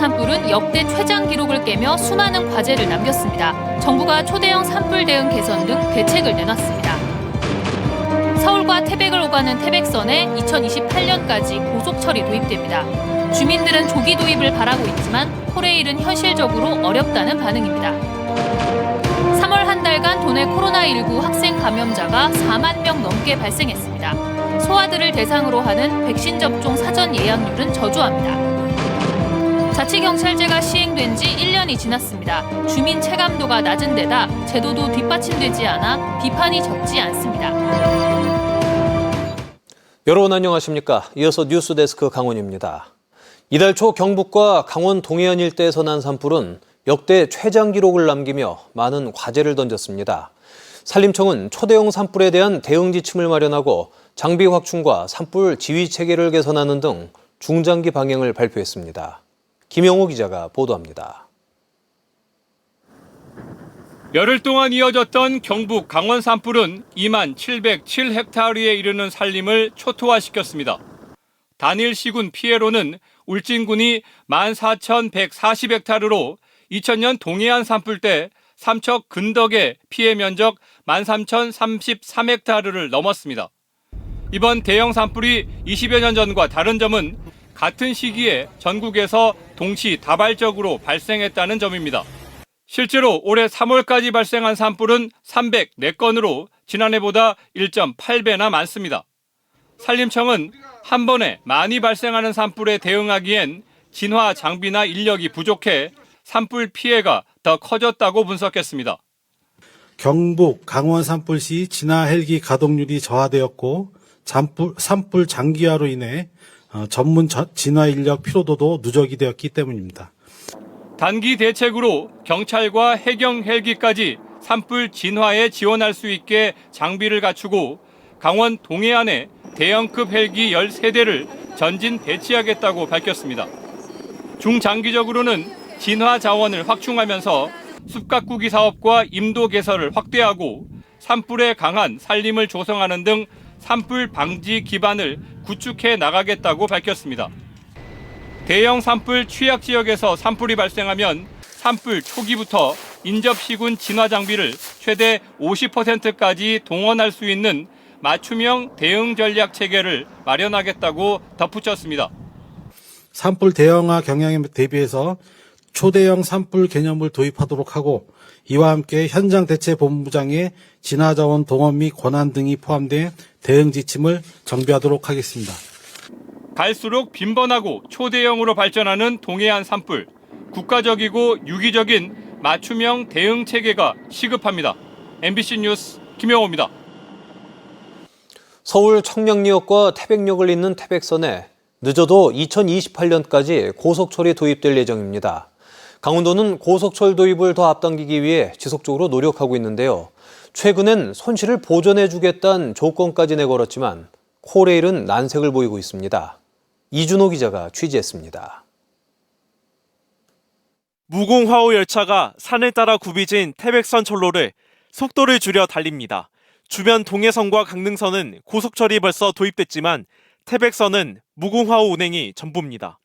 산불은 역대 최장 기록을 깨며 수많은 과제를 남겼습니다. 정부가 초대형 산불 대응 개선 등 대책을 내놨습니다. 서울과 태백을 오가는 태백선에 2028년까지 고속철이 도입됩니다. 주민들은 조기 도입을 바라고 있지만 코레일은 현실적으로 어렵다는 반응입니다. 3월 한 달간 도내 코로나19 학생 감염자가 4만 명 넘게 발생했습니다. 소아들을 대상으로 하는 백신 접종 사전 예약률은 저조합니다. 자치경찰제가 시행된 지 1년이 지났습니다. 주민 체감도가 낮은 데다 제도도 뒷받침되지 않아 비판이 적지 않습니다. 여러분 안녕하십니까? 이어서 뉴스데스크 강원입니다. 이달 초 경북과 강원 동해안 일대에서 난 산불은 역대 최장 기록을 남기며 많은 과제를 던졌습니다. 산림청은 초대형 산불에 대한 대응 지침을 마련하고 장비 확충과 산불 지휘 체계를 개선하는 등 중장기 방향을 발표했습니다. 김영호 기자가 보도합니다. 열흘 동안 이어졌던 경북 강원 산불은 2만 707헥타르에 이르는 산림을 초토화시켰습니다. 단일 시군 피해로는 울진군이 14,140헥타르로 2000년 동해안 산불 때 삼척 근덕의 피해 면적 13,033헥타르를 넘었습니다. 이번 대형 산불이 20여 년 전과 다른 점은 같은 시기에 전국에서 동시 다발적으로 발생했다는 점입니다. 실제로 올해 3월까지 발생한 산불은 304건으로 지난해보다 1.8배나 많습니다. 산림청은 한 번에 많이 발생하는 산불에 대응하기엔 진화 장비나 인력이 부족해 산불 피해가 더 커졌다고 분석했습니다. 경북, 강원 산불 시 진화 헬기 가동률이 저하되었고 산불, 장기화로 인해 어, 전문 저- 진화 인력 피로도도 누적이 되었기 때문입니다. 단기 대책으로 경찰과 해경 헬기까지 산불 진화에 지원할 수 있게 장비를 갖추고 강원 동해안에 대형급 헬기 13대를 전진 배치하겠다고 밝혔습니다. 중장기적으로는 진화 자원을 확충하면서 숲가꾸기 사업과 임도 개설을 확대하고 산불에 강한 산림을 조성하는 등 산불 방지 기반을 구축해 나가겠다고 밝혔습니다. 대형 산불 취약 지역에서 산불이 발생하면 산불 초기부터 인접시군 진화 장비를 최대 50%까지 동원할 수 있는 맞춤형 대응 전략 체계를 마련하겠다고 덧붙였습니다. 산불 대형화 경향에 대비해서 초대형 산불 개념을 도입하도록 하고 이와 함께 현장 대체 본부장의 진화 자원 동원 및 권한 등이 포함된 대응 지침을 정비하도록 하겠습니다. 갈수록 빈번하고 초대형으로 발전하는 동해안 산불. 국가적이고 유기적인 맞춤형 대응 체계가 시급합니다. MBC 뉴스 김영호입니다. 서울 청량리역과 태백역을 잇는 태백선에 늦어도 2028년까지 고속철이 도입될 예정입니다. 강원도는 고속철 도입을 더 앞당기기 위해 지속적으로 노력하고 있는데요. 최근엔 손실을 보전해주겠다는 조건까지 내걸었지만 코레일은 난색을 보이고 있습니다. 이준호 기자가 취재했습니다. 무공화호 열차가 산을 따라 굽이진 태백선 철로를 속도를 줄여 달립니다. 주변 동해선과 강릉선은 고속철이 벌써 도입됐지만 태백선은 무공화호 운행이 전부입니다.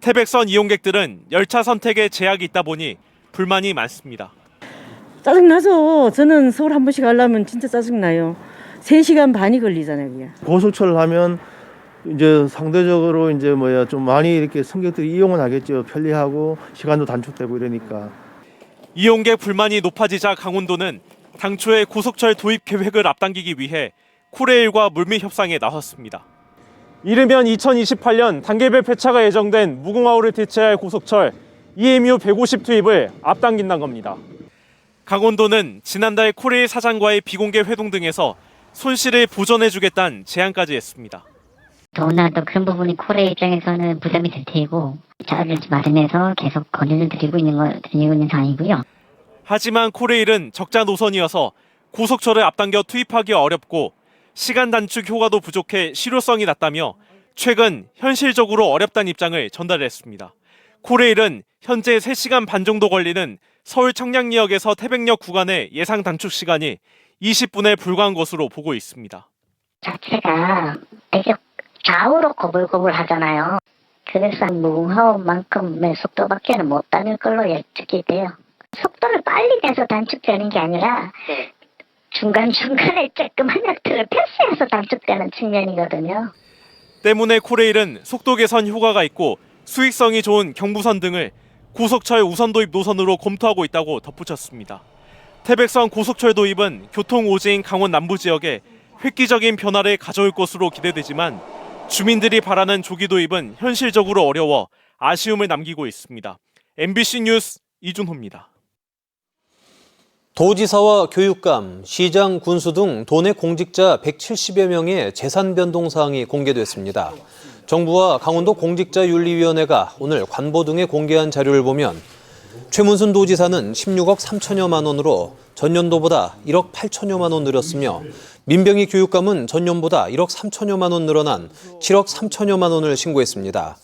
태백선 이용객들은 열차 선택에 제약이 있다 보니 불만이 많습니다. 짜증나죠. 저는 서울 한 번씩 가려면 진짜 짜증나요. 3시간 반이 걸리잖아요, 그게. 고속철을 하면 이제 상대적으로 이제 뭐야 좀 많이 이렇게 승객들이 이용은 하겠죠. 편리하고 시간도 단축되고 이러니까. 이용객 불만이 높아지자 강원도는 당초의 고속철 도입 계획을 앞당기기 위해 코레일과 물밑 협상에 나섰습니다. 이르면 2028년 단계별 폐차가 예정된 무궁화호를 대체할 고속철 EMU 150 투입을 앞당긴다는 겁니다. 강원도는 지난달 코레일 사장과의 비공개 회동 등에서 손실을 보전해주겠다는 제안까지 했습니다. 더구나 또 그런 부분이 코레 입장에서는 부담이 될 테고 자를 마련해서 계속 권유를 드리고 있는 거 드리고 있는 상황이고요. 하지만 코레일은 적자 노선이어서 고속철을 앞당겨 투입하기 어렵고 시간 단축 효과도 부족해 실효성이 낮다며 최근 현실적으로 어렵다는 입장을 전달했습니다. 코레일은 현재 3시간 반 정도 걸리는 서울 청량리역에서 태백역 구간의 예상 단축 시간이 20분에 불과한 것으로 보고 있습니다. 자체가 되게 좌우로 거불거불 하잖아요. 그래서 무궁화호만큼의 속도밖에는 못 다닐 걸로 예측이 돼요. 속도를 빨리 내서 단축되는 게 아니라 중간중간에 조그만 약들을 패스해서 단축되는 측면이거든요. 때문에 코레일은 속도 개선 효과가 있고 수익성이 좋은 경부선 등을 고속철 우선 도입 노선으로 검토하고 있다고 덧붙였습니다. 태백선 고속철 도입은 교통 오지인 강원 남부 지역에 획기적인 변화를 가져올 것으로 기대되지만 주민들이 바라는 조기 도입은 현실적으로 어려워 아쉬움을 남기고 있습니다. MBC 뉴스 이준호입니다. 도지사와 교육감, 시장, 군수 등 도내 공직자 170여 명의 재산 변동 사항이 공개됐습니다. 정부와 강원도 공직자윤리위원회가 오늘 관보 등에 공개한 자료를 보면 최문순 도지사는 16억 3천여만 원으로 전년도보다 1억 8천여만 원 늘었으며 민병희 교육감은 전년보다 1억 3천여만 원 늘어난 7억 3천여만 원을 신고했습니다.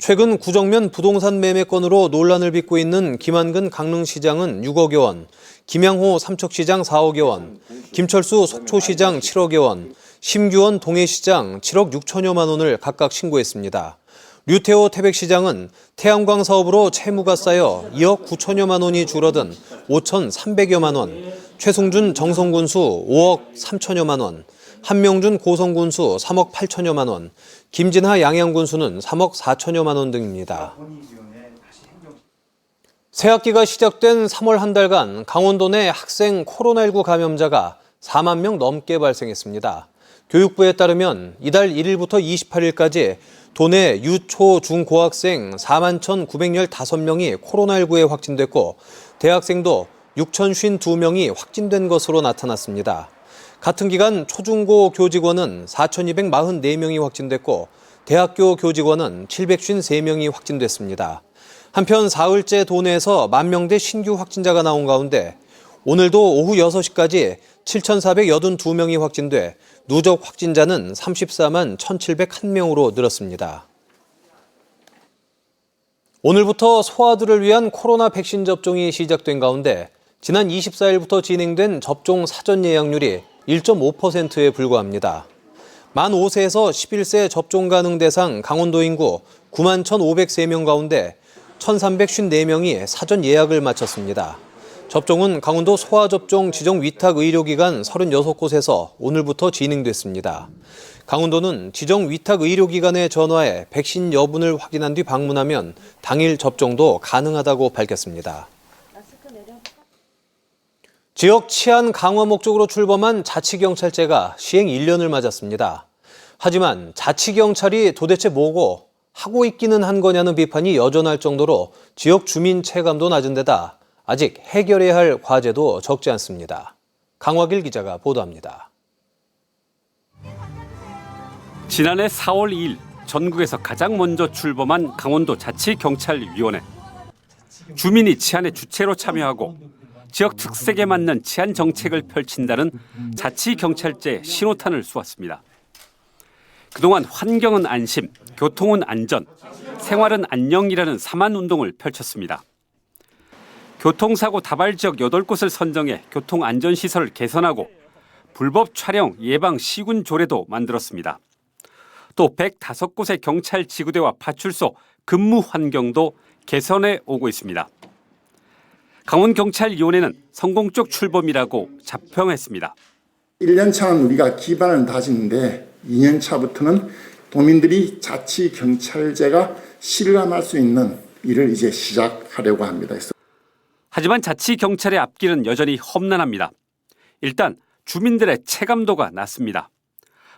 최근 구정면 부동산 매매 건으로 논란을 빚고 있는 김한근 강릉시장은 6억여 원, 김양호 삼척시장 4억여 원, 김철수 속초시장 7억여 원, 심규원 동해시장 7억 6천여만 원을 각각 신고했습니다. 류태호 태백시장은 태양광 사업으로 채무가 쌓여 2억 9천여만 원이 줄어든 5,300여만 원, 최승준 정성군수 5억 3천여만 원, 한명준 고성군수 3억 8천여만 원, 김진하 양양군수는 3억 4천여만 원 등입니다. 새학기가 시작된 3월 한 달간 강원도 내 학생 코로나19 감염자가 4만 명 넘게 발생했습니다. 교육부에 따르면 이달 1일부터 28일까지 도내 유초 중고학생 4만 1,915명이 코로나19에 확진됐고 대학생도 6,052명이 확진된 것으로 나타났습니다. 같은 기간 초중고 교직원은 4,244명이 확진됐고 대학교 교직원은 753명이 확진됐습니다. 한편 사흘째 도내에서 만 명대 신규 확진자가 나온 가운데 오늘도 오후 6시까지 7,482명이 확진돼 누적 확진자는 34만 1,701명으로 늘었습니다. 오늘부터 소아들을 위한 코로나 백신 접종이 시작된 가운데 지난 24일부터 진행된 접종 사전 예약률이 1.5%에 불과합니다. 만 5세에서 11세 접종 가능 대상 강원도 인구 9만 1,503명 가운데 1,354명이 사전 예약을 마쳤습니다. 접종은 강원도 소아접종 지정 위탁 의료기관 36곳에서 오늘부터 진행됐습니다. 강원도는 지정 위탁 의료기관에 전화해 백신 여분을 확인한 뒤 방문하면 당일 접종도 가능하다고 밝혔습니다. 지역 치안 강화 목적으로 출범한 자치경찰제가 시행 1년을 맞았습니다. 하지만 자치경찰이 도대체 뭐고 하고 있기는 한 거냐는 비판이 여전할 정도로 지역 주민 체감도 낮은 데다 아직 해결해야 할 과제도 적지 않습니다. 강화길 기자가 보도합니다. 지난해 4월 2일 전국에서 가장 먼저 출범한 강원도 자치경찰위원회. 주민이 치안의 주체로 참여하고 지역 특색에 맞는 치안 정책을 펼친다는 자치경찰제 신호탄을 쏘았습니다. 그동안 환경은 안심, 교통은 안전, 생활은 안녕이라는 사만 운동을 펼쳤습니다. 교통사고 다발 지역 8곳을 선정해 교통안전시설을 개선하고 불법 촬영 예방 시군 조례도 만들었습니다. 또 105곳의 경찰 지구대와 파출소 근무 환경도 개선해 오고 있습니다. 강원경찰위원회는 성공 적 출범이라고 자평했습니다. 1년 차는 우리가 기반을 다지는데 2년 차부터는 도민들이 자치 경찰제가 실감할 수 있는 일을 이제 시작하려고 합니다. 하지만 자치 경찰의 앞길은 여전히 험난합니다. 일단 주민들의 체감도가 낮습니다.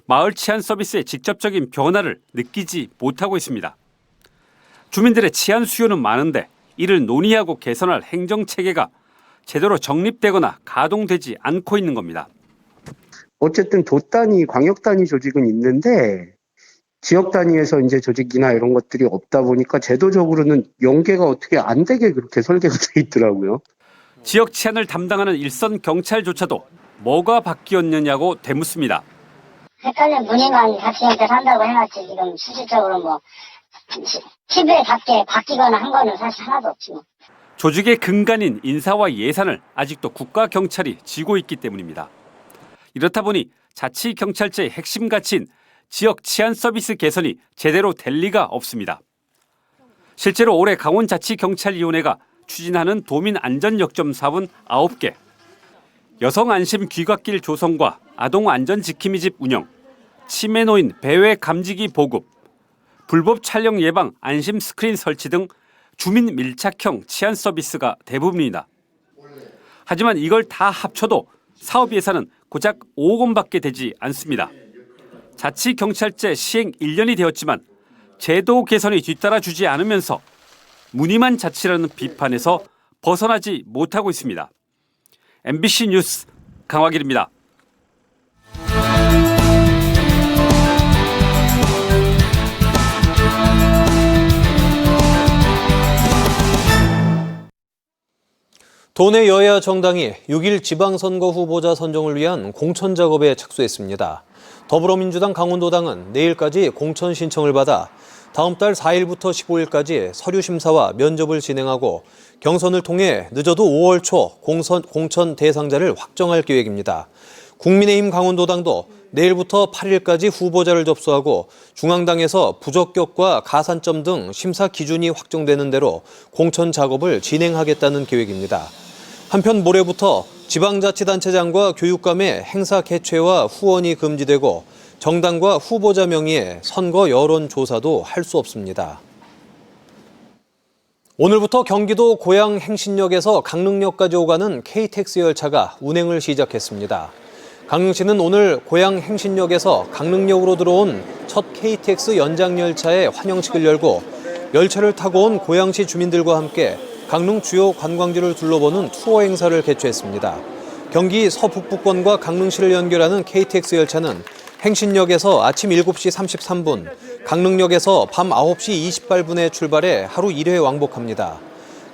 마을 치안 서비스의 직접적인 변화를 느끼지 못하고 있습니다. 주민들의 치안 수요는 많은데 이를 논의하고 개선할 행정 체계가 제대로 정립되거나 가동되지 않고 있는 겁니다. 어쨌든 도 단위, 광역 단위 조직은 있는데 지역 단위에서 이제 조직이나 이런 것들이 없다 보니까 제도적으로는 연계가 어떻게 안 되게 그렇게 설계가 돼 있더라고요. 지역 치안을 담당하는 일선 경찰조차도 뭐가 바뀌었느냐고 되묻습니다. 헷갈린 문의만 자치경찰 한다고 해놨지 지금 실질적으로 뭐 TV에 밖에 바뀌거나 한 거는 사실 하나도 없지 뭐. 조직의 근간인 인사와 예산을 아직도 국가 경찰이 쥐고 있기 때문입니다. 이렇다 보니 자치 경찰제의 핵심 가치인 지역 치안 서비스 개선이 제대로 될 리가 없습니다. 실제로 올해 강원자치경찰위원회가 추진하는 도민 안전 역점 사업은 9개, 여성 안심 귀갓길 조성과 아동 안전 지킴이 집 운영, 치매 노인 배회 감지기 보급, 불법 촬영 예방 안심 스크린 설치 등 주민 밀착형 치안 서비스가 대부분이다. 하지만 이걸 다 합쳐도 사업 예산은 고작 5억 원밖에 되지 않습니다. 자치경찰제 시행 1년이 되었지만 제도 개선이 뒤따라주지 않으면서 무늬만 자치라는 비판에서 벗어나지 못하고 있습니다. MBC 뉴스 강화길입니다. 도내 여야 정당이 6일 지방선거 후보자 선정을 위한 공천 작업에 착수했습니다. 더불어민주당 강원도당은 내일까지 공천 신청을 받아 다음 달 4일부터 15일까지 서류 심사와 면접을 진행하고 경선을 통해 늦어도 5월 초 공선, 공천 대상자를 확정할 계획입니다. 국민의힘 강원도당도 내일부터 8일까지 후보자를 접수하고 중앙당에서 부적격과 가산점 등 심사 기준이 확정되는 대로 공천 작업을 진행하겠다는 계획입니다. 한편 모레부터 지방자치단체장과 교육감의 행사 개최와 후원이 금지되고 정당과 후보자 명의의 선거 여론조사도 할 수 없습니다. 오늘부터 경기도 고양 행신역에서 강릉역까지 오가는 KTX 열차가 운행을 시작했습니다. 강릉시는 오늘 고양 행신역에서 강릉역으로 들어온 첫 KTX 연장 열차의 환영식을 열고 열차를 타고 온 고양시 주민들과 함께 강릉 주요 관광지를 둘러보는 투어 행사를 개최했습니다. 경기 서북부권과 강릉시를 연결하는 KTX 열차는 행신역에서 아침 7시 33분, 강릉역에서 밤 9시 28분에 출발해 하루 1회 왕복합니다.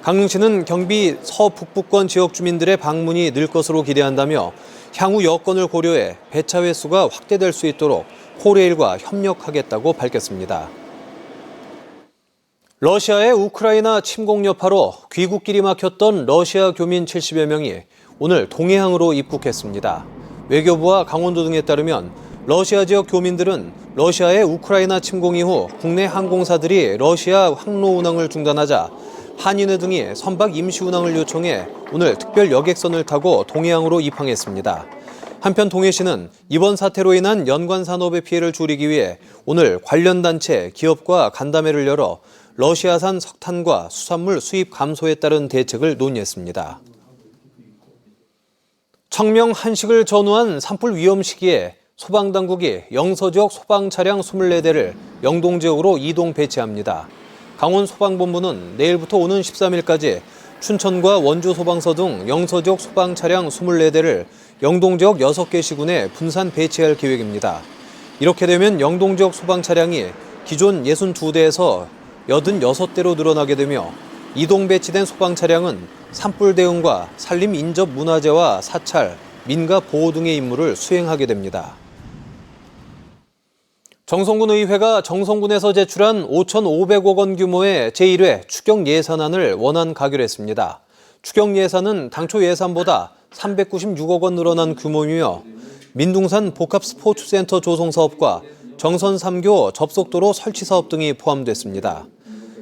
강릉시는 경비 서북부권 지역 주민들의 방문이 늘 것으로 기대한다며 향후 여건을 고려해 배차 횟수가 확대될 수 있도록 코레일과 협력하겠다고 밝혔습니다. 러시아의 우크라이나 침공 여파로 귀국길이 막혔던 러시아 교민 70여 명이 오늘 동해항으로 입국했습니다. 외교부와 강원도 등에 따르면 러시아 지역 교민들은 러시아의 우크라이나 침공 이후 국내 항공사들이 러시아 항로 운항을 중단하자 한인회 등이 선박 임시 운항을 요청해 오늘 특별 여객선을 타고 동해항으로 입항했습니다. 한편 동해시는 이번 사태로 인한 연관 산업의 피해를 줄이기 위해 오늘 관련 단체, 기업과 간담회를 열어 러시아산 석탄과 수산물 수입 감소에 따른 대책을 논의했습니다. 청명 한식을 전후한 산불 위험 시기에 소방당국이 영서 지역 소방 차량 24대를 영동 지역으로 이동 배치합니다. 강원 소방본부는 내일부터 오는 13일까지 춘천과 원주 소방서 등 영서 지역 소방 차량 24대를 영동 지역 6개 시군에 분산 배치할 계획입니다. 이렇게 되면 영동 지역 소방 차량이 기존 62대에서 86대로 늘어나게 되며 이동 배치된 소방 차량은 산불 대응과 산림 인접 문화재와 사찰, 민가 보호 등의 임무를 수행하게 됩니다. 정성군 의회가 정성군에서 제출한 5,500억 원 규모의 제1회 추경 예산안을 원안 가결했습니다. 추경 예산은 당초 예산보다 396억 원 늘어난 규모이며 민둥산 복합 스포츠센터 조성 사업과 정선 3교 접속도로 설치 사업 등이 포함됐습니다.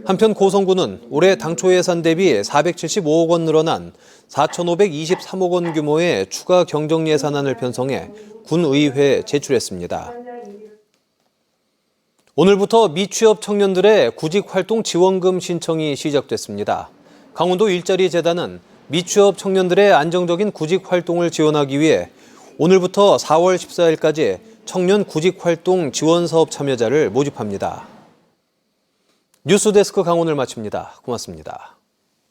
한편 고성군은 올해 당초 예산 대비 475억 원 늘어난 4,523억 원 규모의 추가 경정 예산안을 편성해 군의회에 제출했습니다. 오늘부터 미취업 청년들의 구직활동 지원금 신청이 시작됐습니다. 강원도 일자리 재단은 미취업 청년들의 안정적인 구직활동을 지원하기 위해 오늘부터 4월 14일까지 청년 구직활동 지원사업 참여자를 모집합니다. 뉴스데스크 강원을 마칩니다. 고맙습니다.